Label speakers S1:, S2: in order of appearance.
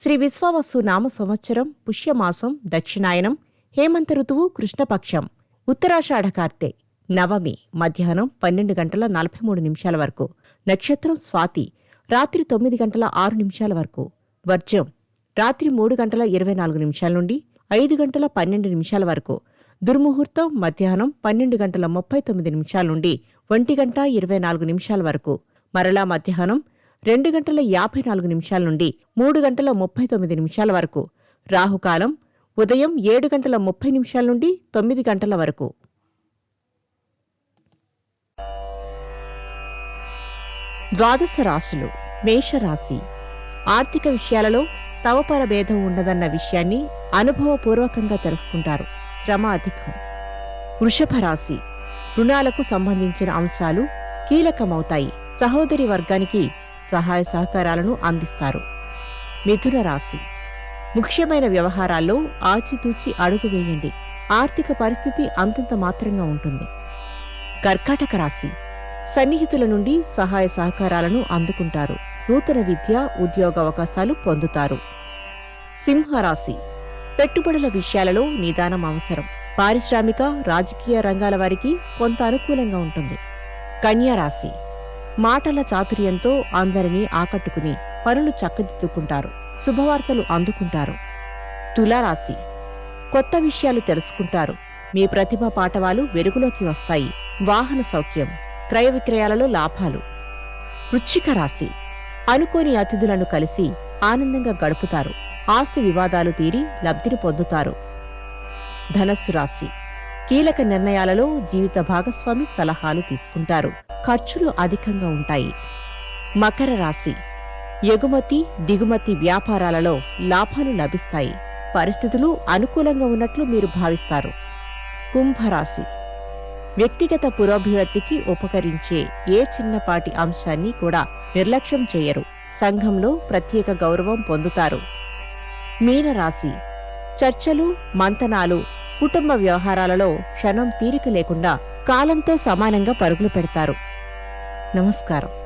S1: శ్రీ విశ్వావసు నామ సంవత్సరం పుష్యమాసం దక్షిణాయనం హేమంత ఋతువు కృష్ణపక్షం ఉత్తరాషాఢ కార్తె నవమి మధ్యాహ్నం పన్నెండు గంటల నలభై మూడు నిమిషాల వరకు నక్షత్రం స్వాతి రాత్రి తొమ్మిది గంటల ఆరు నిమిషాల వరకు వర్జం రాత్రి మూడు గంటల ఇరవై నాలుగు నిమిషాల నుండి ఐదు గంటల పన్నెండు నిమిషాల వరకు దుర్ముహూర్తం మధ్యాహ్నం పన్నెండు గంటల ముప్పై తొమ్మిది నిమిషాల నుండి ఒంటి గంట ఇరవై నాలుగు నిమిషాల వరకు మరలా మధ్యాహ్నం రెండు గంటల యాభై నాలుగు నిమిషాల నుండి మూడు గంటల ముప్పై తొమ్మిది నిమిషాల వరకు. రాహుకాలం ఉదయం ఏడు గంటల ముప్పై నిమిషాల నుండి తొమ్మిది గంటల వరకు. ద్వాదశ రాశులు మేషరాశి. ఆర్థిక విషయాలలో తవపర భేదం ఉండదన్న విషయాన్ని అనుభవపూర్వకంగా తెలుసుకుంటారు. శ్రమ అధికం. వృషభ రాశి. రుణాలకు సంబంధించిన అంశాలు కీలకమవుతాయి. సహోదరి వర్గానికి సహాయ సహకారాలను అందిస్తారు. మిథున రాశి. ముఖ్యమైన వ్యవహారాల్లో ఆచితూచి అడుగు వేయండి. ఆర్థిక పరిస్థితి అంతంత మాత్రంగా ఉంటుంది. కర్కాటక రాశి. సన్నిహితుల నుండి సహాయ సహకారాలను అందుకుంటారు. నూతన విద్య ఉద్యోగ అవకాశాలు పొందుతారు. సింహరాశి. పెట్టుబడుల విషయాలలో నిదానం అవసరం. పారిశ్రామిక రాజకీయ రంగాల వారికి కొంత అనుకూలంగా ఉంటుంది. కన్యారాశి మాటల చాతుర్యంతో అందరినీ ఆకట్టుకుని పనులు చక్కదిద్దుకుంటారు శుభవార్తలు అందుకుంటారు. తులారాశి. కొత్త విషయాలు తెలుసుకుంటారు. మీ ప్రతిభ పాటవాలు వెలుగులోకి వస్తాయి. వాహన సౌఖ్యం క్రయ విక్రయాలలో లాభాలు. వృచ్చిక రాశి. అనుకోని అతిథులను కలిసి ఆనందంగా గడుపుతారు. ఆస్తి వివాదాలు తీరి లబ్ధిని పొందుతారు. ధనస్సు రాశి. కీలక నిర్ణయాలలో జీవిత భాగస్వామి సలహాలు తీసుకుంటారు. ఖర్చులు అధికంగా ఉంటాయి. మకర రాశి. ఎగుమతి దిగుమతి వ్యాపారాలలో లాభాలు లభిస్తాయి. పరిస్థితులు అనుకూలంగా ఉన్నట్లు మీరు భావిస్తారు. కుంభరాశి. వ్యక్తిగత పురోభివృద్ధికి ఉపకరించే ఏ చిన్నపాటి అంశాన్ని కూడా నిర్లక్ష్యం చేయరు. సంఘంలో ప్రత్యేక గౌరవం పొందుతారు. మీనరాశి. చర్చలు మంతనాలు కుటుంబ వ్యవహారాలలో క్షణం తీరిక లేకుండా కాలంతో సమానంగా పరుగులు పెడతారు. నమస్కారం.